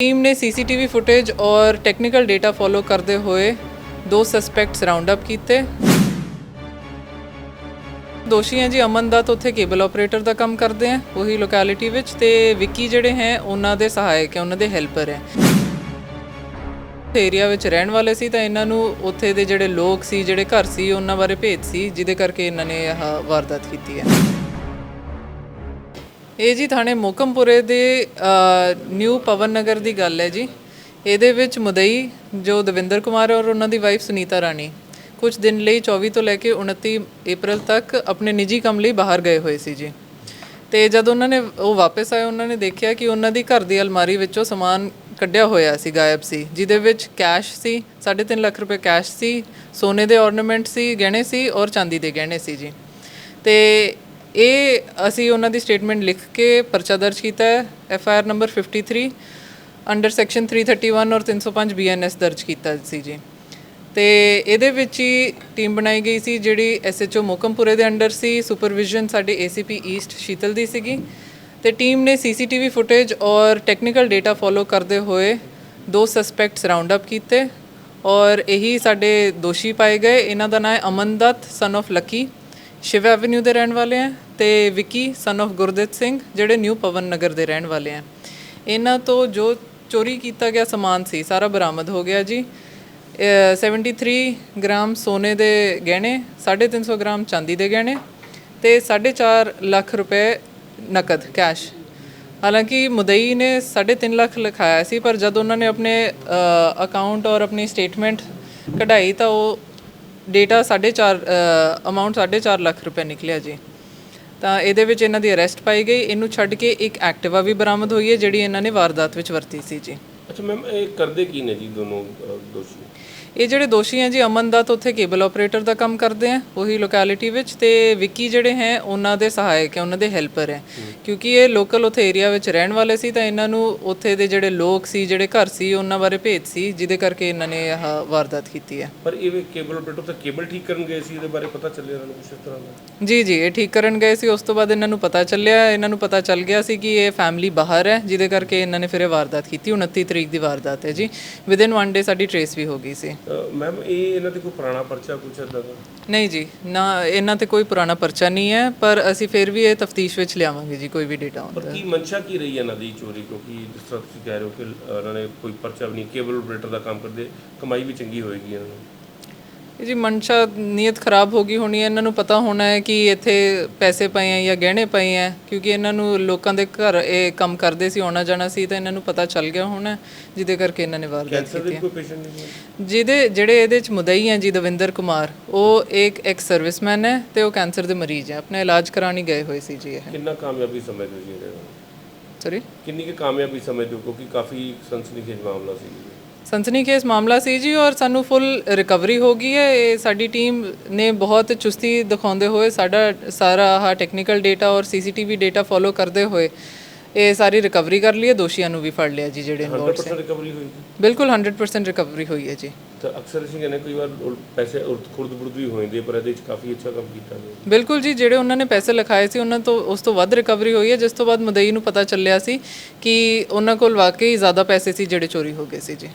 Team ने CCTV footage और technical data follow करते हुए ਦੋ ਸਸਪੈਕਟਸ ਰਾਉਂਡ ਅਪ ਕੀਤੇ ਦੋਸ਼ੀ ਹੈ ਜੀ ਅਮਨ ਦੱਤ ਉੱਥੇ ਕੇਬਲ ਆਪਰੇਟਰ ਦਾ ਕੰਮ ਕਰਦੇ ਆ ਉਹੀ ਲੋਕੈਲਿਟੀ ਵਿੱਚ ਤੇ ਵਿੱਕੀ ਜਿਹੜੇ ਹੈ ਉਹਨਾਂ ਦੇ ਸਹਾਇਕ ਹੈ ਉਹਨਾਂ ਦੇ ਹੈਲਪਰ ਹੈ ਏਰੀਆ ਵਿੱਚ ਰਹਿਣ ਵਾਲੇ ਸੀ ਤਾਂ ਇਹਨਾਂ ਨੂੰ ਉੱਥੇ ਦੇ ਜਿਹੜੇ ਲੋਕ ਸੀ ਜਿਹੜੇ ਘਰ ਸੀ ਉਹਨਾਂ ਬਾਰੇ ਭੇਤ ਸੀ ਜਿਹਦੇ ਕਰਕੇ ਇਹਨਾਂ ਨੇ ਇਹ ਵਾਰਦਾਤ ਕੀਤੀ ਹੈ ਇਹ ਜੀ ਥਾਣੇ ਮੋਕਮਪੁਰੇ ਦੇ ਨਿਊ ਪਵਨ ਨਗਰ ਦੀ ਗੱਲ ਹੈ ਜੀ। ਇਹਦੇ ਵਿੱਚ ਮੁਦਈ, ਜੋ ਦਵਿੰਦਰ ਕੁਮਾਰ ਔਰ ਉਹਨਾਂ ਦੀ ਵਾਈਫ ਸੁਨੀਤਾ ਰਾਣੀ, ਕੁਝ ਦਿਨ ਲਈ 24 ਤੋਂ ਲੈ ਕੇ 29 ਅਪ੍ਰੈਲ ਤੱਕ ਆਪਣੇ ਨਿੱਜੀ ਕੰਮ ਲਈ ਬਾਹਰ ਗਏ ਹੋਏ ਸੀ ਜੀ। ਤੇ ਜਦ ਉਹਨਾਂ ਨੇ ਉਹ ਵਾਪਸ ਆਏ, ਉਹਨਾਂ ਨੇ ਦੇਖਿਆ ਕਿ ਉਹਨਾਂ ਦੀ ਘਰ ਦੀ ਅਲਮਾਰੀ ਵਿੱਚੋਂ ਸਮਾਨ ਕੱਢਿਆ ਹੋਇਆ ਸੀ, ਗਾਇਬ ਸੀ, ਜਿਹਦੇ ਵਿੱਚ ਕੈਸ਼ ਸੀ 3.5 ਲੱਖ ਰੁਪਏ ਕੈਸ਼ ਸੀ, ਸੋਨੇ ਦੇ ornament ਸੀ, ਗਹਿਣੇ ਸੀ ਔਰ ਚਾਂਦੀ ਦੇ ਗਹਿਣੇ ਸੀ ਜੀ। ਤੇ ਇਹ ਅਸੀਂ ਉਹਨਾਂ ਦੀ ਸਟੇਟਮੈਂਟ ਲਿਖ ਕੇ ਪਰਚਾ ਦਰਜ ਕੀਤਾ ਹੈ F I R number 53 under section 331 ਔਰ 305 ਬੀਐਨਐਸ ਦਰਜ ਕੀਤਾ ਸੀ ਜੀ। ਤੇ ਇਹਦੇ ਵਿੱਚ ਹੀ ਟੀਮ ਬਣਾਈ ਗਈ ਸੀ ਜਿਹੜੀ ਐਸਐਚਓ ਮੋਕਮਪੁਰੇ ਦੇ ਅੰਡਰ ਸੀ ਸੁਪਰਵਿਜ਼ਨ ਸਾਡੇ ਏਸੀਪੀ ਈਸਟ ਸ਼ੀਤਲ ਦੀ ਸੀਗੀ। ਤੇ ਟੀਮ ਨੇ ਸੀਸੀਟੀਵੀ ਫੁਟੇਜ ਔਰ ਟੈਕਨੀਕਲ ਡੇਟਾ ਫੋਲੋ ਕਰਦੇ ਹੋਏ ਦੋ ਸਸਪੈਕਟਸ ਰਾਉਂਡ ਅਪ ਕੀਤੇ ਔਰ ਇਹੀ ਸਾਡੇ ਦੋਸ਼ੀ ਪਾਏ ਗਏ। ਇਹਨਾਂ ਦਾ ਨਾਮ ਹੈ Aman Datt son of Lucky Shiv avenue ਦੇ ਰਹਿਣ ਵਾਲੇ ਆ ਤੇ ਵਿੱਕੀ ਸਨ of ਗੁਰਦਿੱਤ ਸਿੰਘ, ਜਿਹੜੇ ਨਿਊ ਪਵਨ ਨਗਰ ਦੇ ਰਹਿਣ ਵਾਲੇ ਆ ਇਹਨਾਂ ਤੋਂ ਜੋ ਚੋਰੀ ਕੀਤਾ ਗਿਆ ਸਮਾਨ ਸੀ, ਸਾਰਾ ਬਰਾਮਦ ਹੋ ਗਿਆ ਜੀ। ਅਹ 73 ਗ੍ਰਾਮ ਸੋਨੇ ਦੇ ਗਹਿਣੇ 350 ਗ੍ਰਾਮ ਚਾਂਦੀ ਦੇ ਗਹਿਣੇ ਤੇ 4.5 ਲੱਖ ਰੁਪਏ ਨਕਦ ਕੈਸ਼ ਹਾਲਾਂਕਿ ਮੁਦਈ ਨੇ 3.5 ਲੱਖ ਲਿਖਾਇਆ ਸੀ, ਪਰ ਜਦ ਉਹਨਾਂ ਨੇ ਆਪਣੇ ਅਕਾਊਂਟ ਔਰ ਆਪਣੀ ਸਟੇਟਮੈਂਟ ਕਢਾਈ ਤਾਂ ਉਹ ਡੇਟਾ 4.5 ਅਮਾਉਂਟ 4.5 ਲੱਖ ਰੁਪਏ ਨਿਕਲਿਆ ਜੀ। ਤਾਂ ਇਹਦੇ ਵਿੱਚ ਇਹਨਾਂ ਦੀ ਅਰੈਸਟ ਪਾਈ ਗਈ। ਇਹਨੂੰ ਛੱਡ ਕੇ ਇੱਕ ਐਕਟਿਵਾ ਵੀ ਬਰਾਮਦ ਹੋਈ ਹੈ, ਜਿਹੜੀ ਇਹਨਾਂ ਨੇ ਵਾਰਦਾਤ ਵਿੱਚ ਵਰਤੀ ਸੀ ਜੀ। ਅੱਛਾ ਮੈਮ ਇਹ ਕਰਦੇ ਕੀ ਨੇ ਜੀ ਦੋਨੋਂ ਦੋਸ਼ੀ? ਇਹ ਜਿਹੜੇ ਦੋਸ਼ੀ ਹੈ ਜੀ ਅਮਨ ਦੱਤ ਉੱਥੇ ਕੇਬਲ ਆਪਰੇਟਰ ਦਾ ਕੰਮ ਕਰਦੇ ਆ ਉਹੀ ਲੋਕੈਲਿਟੀ ਵਿੱਚ ਤੇ ਵਿੱਕੀ ਜਿਹੜੇ ਹੈ ਉਹਨਾਂ ਦੇ ਸਹਾਇਕ ਹੈ ਉਹਨਾਂ ਦੇ ਹੈਲਪਰ ਹੈ। ਕਿਉਂਕਿ ਇਹ ਲੋਕਲ ਉੱਥੇ ਏਰੀਆ ਵਿੱਚ ਰਹਿਣ ਵਾਲੇ ਸੀ ਤਾਂ ਇਹਨਾਂ ਨੂੰ ਉੱਥੇ ਦੇ ਜਿਹੜੇ ਲੋਕ ਸੀ ਜਿਹੜੇ ਘਰ ਸੀ ਉਹਨਾਂ ਬਾਰੇ ਭੇਤ ਸੀ ਜਿਹਦੇ ਕਰਕੇ ਇਹਨਾਂ ਨੇ ਇਹ ਵਾਰਦਾਤ ਕੀਤੀ ਹੈ। ਪਰ ਇਹ ਕੇਬਲ ਆਪਰੇਟਰ ਤਾਂ ਕੇਬਲ ਠੀਕ ਕਰਨ ਗਏ ਸੀ ਇਹਦੇ ਬਾਰੇ ਪਤਾ ਚੱਲਿਆ ਇਹਨਾਂ ਨੂੰ ਕੁਛ ਇਸ ਤਰ੍ਹਾਂ ਦਾ? ਜੀ ਜੀ ਇਹ ਠੀਕ ਕਰਨ ਗਏ ਸੀ ਉਸ ਤੋਂ ਬਾਅਦ ਇਹਨਾਂ ਨੂੰ ਪਤਾ ਚੱਲਿਆ ਇਹਨਾਂ ਨੂੰ ਪਤਾ ਚੱਲ ਗਿਆ ਸੀ ਕਿ ਇਹ ਫੈਮਿਲੀ ਬਾਹਰ ਹੈ ਜਿਹਦੇ ਕਰਕੇ ਇਹਨਾਂ ਨੇ ਫਿਰ ਇਹ ਵਾਰਦਾਤ ਕੀਤੀ 29 ਤਰੀਕ ਦੀ ਵਾਰਦਾਤ ਹੈ ਜੀ। ਵਿਦਿਨ ਵਨ ਡੇ ਸਾਡੀ ਟ੍ਰੇਸ ਵੀ ਹੋ ਗਈ ਸੀ। ਮੈਮ ਇਹ ਇਹਨਾਂ ਤੇ ਕੋਈ ਪੁਰਾਣਾ ਪਰਚਾ ਕੁਛ ਏਦਾਂ ਦਾ? ਨਹੀਂ ਜੀ ਨਾ ਇਹਨਾਂ ਤੇ ਕੋਈ ਪੁਰਾਣਾ ਪਰਚਾ ਨਹੀਂ ਹੈ ਪਰ ਅਸੀਂ ਫਿਰ ਵੀ ਇਹ ਤਫਤੀਸ਼ ਵਿੱਚ ਲਿਆਵਾਂਗੇ ਜੀ ਕੋਈ ਵੀ ਡੇਟਾ ਪਰ ਕੀ ਮਨਸ਼ਾ ਕੀ ਰਹੀ ਇਹਨਾਂ ਦੀ ਚੋਰੀ? ਕਿਉਂਕਿ ਜਿਸ ਤਰ੍ਹਾਂ ਤੁਸੀਂ ਕਹਿ ਰਹੇ ਹੋ ਕਿ ਉਹਨਾਂ ਨੇ ਕੋਈ ਪਰਚਾ ਵੀ ਨਹੀਂ ਕੇਬਲ ਆਪਰੇਟਰ ਦਾ ਕੰਮ ਕਰਦੇ ਕਮਾਈ ਵੀ ਚੰਗੀ ਹੋਏਗੀ ਇਹਨਾਂ ਨੂੰ। ਇਹ ਜੀ ਮਨਸ਼ਾ ਨੀਅਤ ਖਰਾਬ ਹੋ ਗਈ ਹੋਣੀ ਹੈ। ਇਹਨਾਂ ਨੂੰ ਪਤਾ ਹੋਣਾ ਹੈ ਕਿ ਇੱਥੇ ਪੈਸੇ ਪਏ ਆ ਜਾਂ ਗਹਿਣੇ ਪਏ ਆ ਕਿਉਂਕਿ ਇਹਨਾਂ ਨੂੰ ਲੋਕਾਂ ਦੇ ਘਰ ਇਹ ਕੰਮ ਕਰਦੇ ਸੀ ਆਉਣਾ ਜਾਣਾ ਸੀ ਤਾਂ ਇਹਨਾਂ ਨੂੰ ਪਤਾ ਚੱਲ ਗਿਆ ਹੋਣਾ ਜਿਹਦੇ ਕਰਕੇ ਇਹਨਾਂ ਨੇ ਵਾਰਦਾਤ ਕੀਤੀ ਹੈ? ਜਿਹਦੇ ਜਿਹੜੇ ਇਹਦੇ ਚ ਮੁਦਈ ਹੈ ਜੀ ਦਵਿੰਦਰ ਕੁਮਾਰ ਉਹ ਇੱਕ ਐਕਸ ਸਰਵਿਸਮੈਨ ਹੈ ਤੇ ਉਹ ਕੈਂਸਰ ਦੇ ਮਰੀਜ਼ ਹੈ। ਆਪਣਾ ਇਲਾਜ ਕਰਾਉਣ ਹੀ ਗਏ ਹੋਏ ਸੀ ਜੀ ਇਹ। ਕਿੰਨਾ ਕਾਮਯਾਬੀ ਸਮਝਦੇ ਜੀ? ਸੌਰੀ ਕਿੰਨੀ ਕੁ ਕਾਮਯਾਬੀ ਸਮਝਦੇ ਹੋ? ਕਿਉਂਕਿ ਕਾਫੀ ਸਨਸਨੀਖੇਜ਼ ਮਾਮਲਾ ਸੀ। ਸਨਸਨੀ ਕੇਸ ਮਾਮਲਾ ਸੀ ਜੀ ਔਰ ਸਾਨੂੰ ਫੁੱਲ ਰਿਕਵਰੀ ਹੋ ਗਈ ਹੈ। ਇਹ ਸਾਡੀ ਟੀਮ ਨੇ ਬਹੁਤ ਚੁਸਤੀ ਦਿਖਾਉਂਦੇ ਹੋਏ ਸਾਡਾ ਸਾਰਾ ਆਹ ਟੈਕਨੀਕਲ ਡੇਟਾ ਔਰ ਸੀਸੀਟੀਵੀ ਡੇਟਾ ਫੋਲੋ ਕਰਦੇ ਹੋਏ ਇਹ ਸਾਰੀ ਰਿਕਵਰੀ ਕਰ ਲਈ ਹੈ। ਦੋਸ਼ੀਆਂ ਨੂੰ ਵੀ ਫੜ ਲਿਆ ਜੀ ਜਿਹੜੇ ਇਨਵੋਲਡ ਸੀ। 100% ਰਿਕਵਰੀ ਹੋਈ ਸੀ ਬਿਲਕੁਲ 100% ਰਿਕਵਰੀ ਹੋਈ ਹੈ ਜੀ। ਤਾਂ ਅਕਸਰ ਅਸੀਂ ਕਹਿੰਦੇ ਕਈ ਵਾਰ ਉਲ- ਪੈਸੇ ਖੁਰਦ ਬੁਰਦ ਵੀ ਹੋ ਜਾਂਦੇ ਪਰ ਇਹਦੇ ਵਿੱਚ ਕਾਫੀ ਅੱਛਾ ਕੰਮ ਕੀਤਾ ਗਿਆ। ਬਿਲਕੁਲ ਜੀ ਜਿਹੜੇ ਉਹਨਾਂ ਨੇ ਪੈਸੇ ਲਿਖਾਏ ਸੀ ਉਹਨਾਂ ਤੋਂ ਉਸ ਤੋਂ ਵੱਧ ਰਿਕਵਰੀ ਹੋਈ ਹੈ। ਜਿਸ ਤੋਂ ਬਾਅਦ ਮਦਈ ਨੂੰ ਪਤਾ ਚੱਲਿਆ ਸੀ ਕਿ ਉਹਨਾਂ ਕੋਲ ਵਾਕਈ ਜ਼ਿਆਦਾ ਪੈਸੇ ਸੀ ਜਿਹੜੇ ਚੋਰੀ ਹੋ ਗਏ ਸੀ ਜੀ।